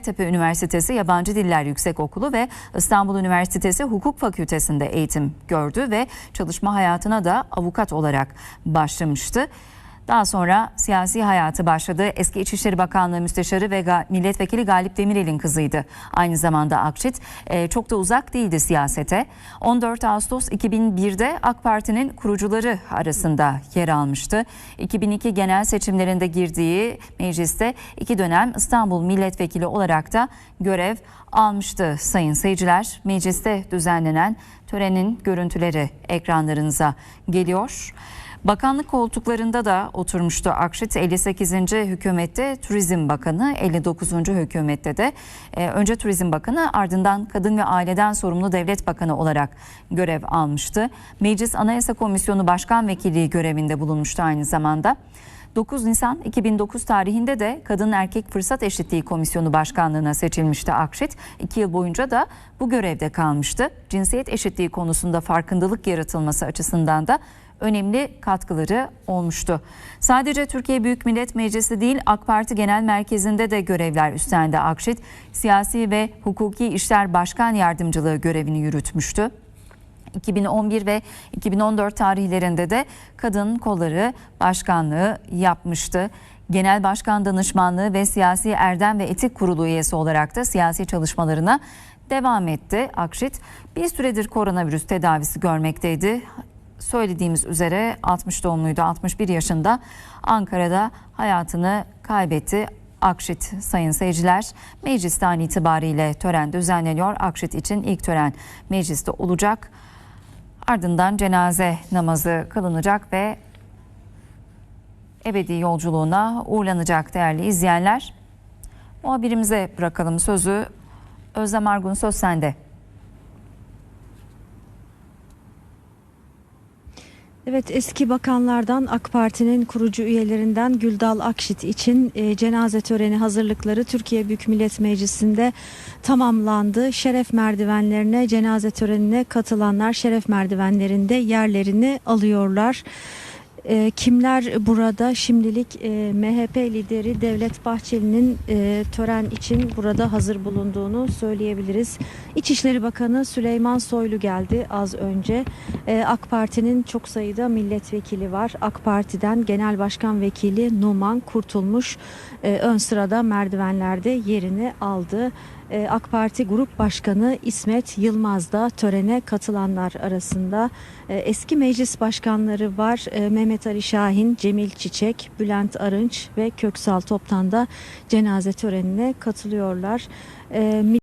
Tepe Üniversitesi Yabancı Diller Yüksekokulu ve İstanbul Üniversitesi Hukuk Fakültesinde eğitim gördü ve çalışma hayatına da avukat olarak başlamıştı. Daha sonra siyasi hayatı başladı. Eski İçişleri Bakanlığı Müsteşarı ve Milletvekili Galip Demirel'in kızıydı. Aynı zamanda Akçit e, çok da uzak değildi siyasete. 14 Ağustos 2001'de AK Parti'nin kurucuları arasında yer almıştı. 2002 genel seçimlerinde girdiği mecliste iki dönem İstanbul Milletvekili olarak da görev almıştı sayın seyirciler. Mecliste düzenlenen törenin görüntüleri ekranlarınıza geliyor. Bakanlık koltuklarında da oturmuştu Akşit 58. hükümette Turizm Bakanı 59. hükümette de e, önce Turizm Bakanı ardından Kadın ve Aileden Sorumlu Devlet Bakanı olarak görev almıştı. Meclis Anayasa Komisyonu Başkan Vekilliği görevinde bulunmuştu aynı zamanda. 9 Nisan 2009 tarihinde de Kadın Erkek Fırsat Eşitliği Komisyonu Başkanlığına seçilmişti Akşit. 2 yıl boyunca da bu görevde kalmıştı. Cinsiyet eşitliği konusunda farkındalık yaratılması açısından da önemli katkıları olmuştu. Sadece Türkiye Büyük Millet Meclisi değil AK Parti Genel Merkezi'nde de görevler üstlendi Akşit. Siyasi ve Hukuki İşler Başkan Yardımcılığı görevini yürütmüştü. 2011 ve 2014 tarihlerinde de Kadın Kolları Başkanlığı yapmıştı. Genel Başkan Danışmanlığı ve Siyasi Erdem ve Etik Kurulu üyesi olarak da siyasi çalışmalarına devam etti. Akşit bir süredir koronavirüs tedavisi görmekteydi. Söylediğimiz üzere 60 doğumluydu, 61 yaşında Ankara'da hayatını kaybetti. Akşit sayın seyirciler meclisten itibariyle tören düzenleniyor. Akşit için ilk tören mecliste olacak. Ardından cenaze namazı kılınacak ve ebedi yolculuğuna uğurlanacak değerli izleyenler. Muhabirimize bırakalım sözü. Özlem Argun söz sende. Evet eski bakanlardan AK Parti'nin kurucu üyelerinden Güldal Akşit için e, cenaze töreni hazırlıkları Türkiye Büyük Millet Meclisi'nde tamamlandı. Şeref merdivenlerine cenaze törenine katılanlar şeref merdivenlerinde yerlerini alıyorlar. E, kimler burada? Şimdilik e, MHP lideri Devlet Bahçeli'nin e, tören için burada hazır bulunduğunu söyleyebiliriz. İçişleri Bakanı Süleyman Soylu geldi az önce. E, AK Parti'nin çok sayıda milletvekili var. AK Parti'den Genel Başkan Vekili Numan Kurtulmuş e, ön sırada merdivenlerde yerini aldı. E, AK Parti Grup Başkanı İsmet Yılmaz da törene katılanlar arasında. E, Eski meclis başkanları var. E, Mehmet Ali Şahin, Cemil Çiçek, Bülent Arınç ve Köksal Toptan da cenaze törenine katılıyorlar. E,